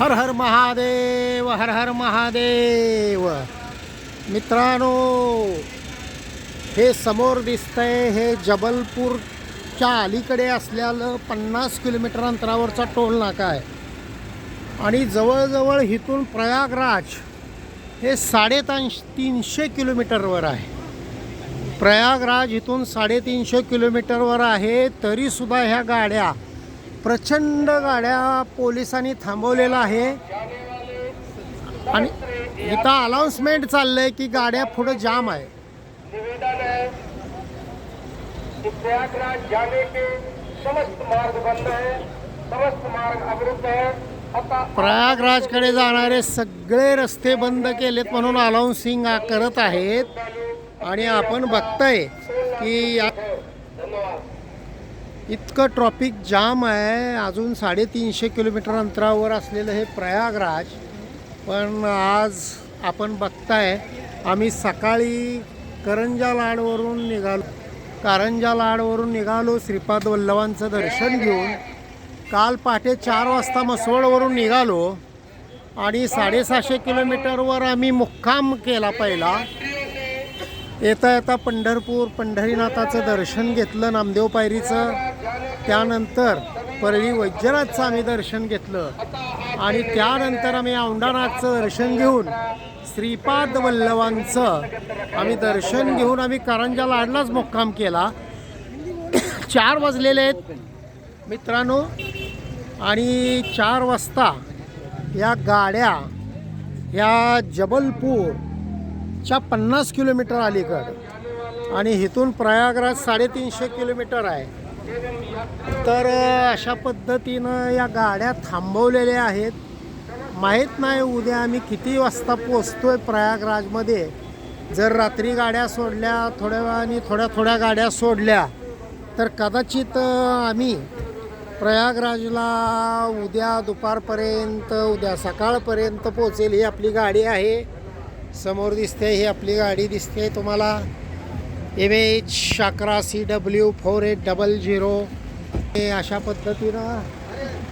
हर हर महादेव हर हर महादेव। मित्रांनो हे समोर दिसतंय हे जबलपूरच्या अलीकडे असलेलं पन्नास किलोमीटर अंतरावरचा टोल नाका आहे. आणि जवळजवळ इथून प्रयागराज हे साडेतान तीनशे किलोमीटरवर आहे. प्रयागराज इथून साडेतीनशे किलोमीटरवर आहे तरीसुद्धा ह्या गाड्या प्रचंड गाड्या पोलिसांनी थांबवलेल्या आहे. आणि इथं अनाऊन्समेंट चाललंय की गाड्या पुढे जाम आहे. प्रयागराज जाने के समस्त मार्ग बंद है समस्त मार्ग अवरुद्ध है. अतः प्रयागराजकडे जाणारे सगळे रस्ते बंद केलेत म्हणून अनाऊन्सिंग करत आहेत. आणि आपण बघताय की या इतकं ट्रॉफिक जाम आहे. अजून साडेतीनशे किलोमीटर अंतरावर असलेलं हे प्रयागराज. पण आज आपण बघताय आम्ही सकाळी करंजा लाडवरून निघालो. कारंजा लाडवरून निघालो श्रीपाद वल्लभांचं दर्शन घेऊन. काल पहाटे चार वाजता मसवडवरून निघालो. आणि साडेसहाशे किलोमीटरवर आम्ही मुक्काम केला पहिला. येता येता पंढरपूर पंढरीनाथाचं दर्शन घेतलं नामदेव पायरीचं. त्यानंतर परळी वैजनाथचं आम्ही दर्शन घेतलं. आणि त्यानंतर आम्ही औंढानाथचं दर्शन घेऊन श्रीपाद वल्लभांचं आम्ही दर्शन घेऊन आम्ही कारंजा लाडलाच मुक्काम केला. चार वाजलेले आहेत मित्रांनो. आणि चार वाजता या गाड्या ह्या च्या पन्नास किलोमीटर अलीकड. आणि इथून प्रयागराज साडेतीनशे किलोमीटर आहे. तर अशा पद्धतीनं या गाड्या थांबवलेल्या आहेत. माहीत नाही उद्या आम्ही किती वाजता पोचतो आहे प्रयागराजमध्ये. जर रात्री गाड्या सोडल्या थोड्या वेळाने थोड्या थोड्या गाड्या सोडल्या तर कदाचित आम्ही प्रयागराजला उद्या दुपारपर्यंत उद्या सकाळपर्यंत पोचेल ही आपली गाडी आहे. समोर दिसते ही आपली गाडी दिसते. तुम्हाला M H Shakra C W four eight double zero हे अशा पद्धतीनं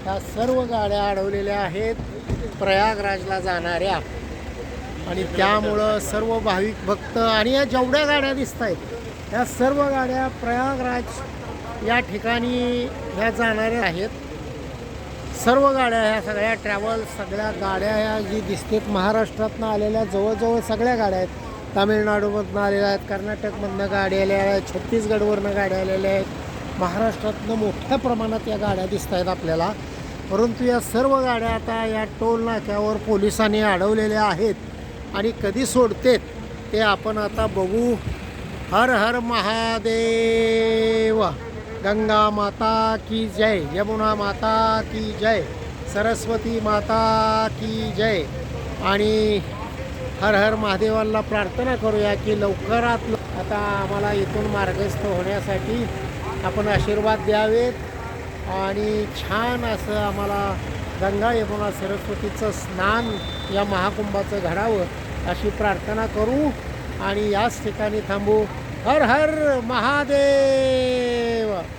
ह्या सर्व गाड्या अडवलेल्या आहेत प्रयागराजला जाणाऱ्या. आणि त्यामुळं सर्व भाविक भक्त आणि या जेवढ्या गाड्या दिसत आहेत या सर्व गाड्या प्रयागराज या ठिकाणी ह्या जाणाऱ्या आहेत. सर्व गाड्या ह्या सगळ्या ट्रॅव्हल सगळ्या गाड्या ह्या जी दिसतात महाराष्ट्रातनं आलेल्या जवळजवळ सगळ्या गाड्या आहेत. तामिळनाडूमधनं आलेल्या आहेत कर्नाटकमधनं गाड्या आलेल्या आहेत छत्तीसगडवरनं गाड्या आलेल्या आहेत. महाराष्ट्रातनं मोठ्या प्रमाणात या गाड्या दिसत आहेत आपल्याला. परंतु या सर्व गाड्या आता या टोल नाक्यावर पोलिसांनी अडवलेल्या आहेत आणि कधी सोडतेत ते आपण आता बघू. हर हर महादेव! गंगा माता की जय यमुना माता की जय सरस्वती माता की जय. आणि हर हर महादेवाला प्रार्थना करूया की लवकरात आता आम्हाला इथून मार्गस्थ होण्यासाठी आपण आशीर्वाद द्यावेत. आणि छान असं आम्हाला गंगा यमुना सरस्वतीचं स्नान या महाकुंभाचं घडावं अशी प्रार्थना करू. आणि याच ठिकाणी थांबू. हर हर महादेव!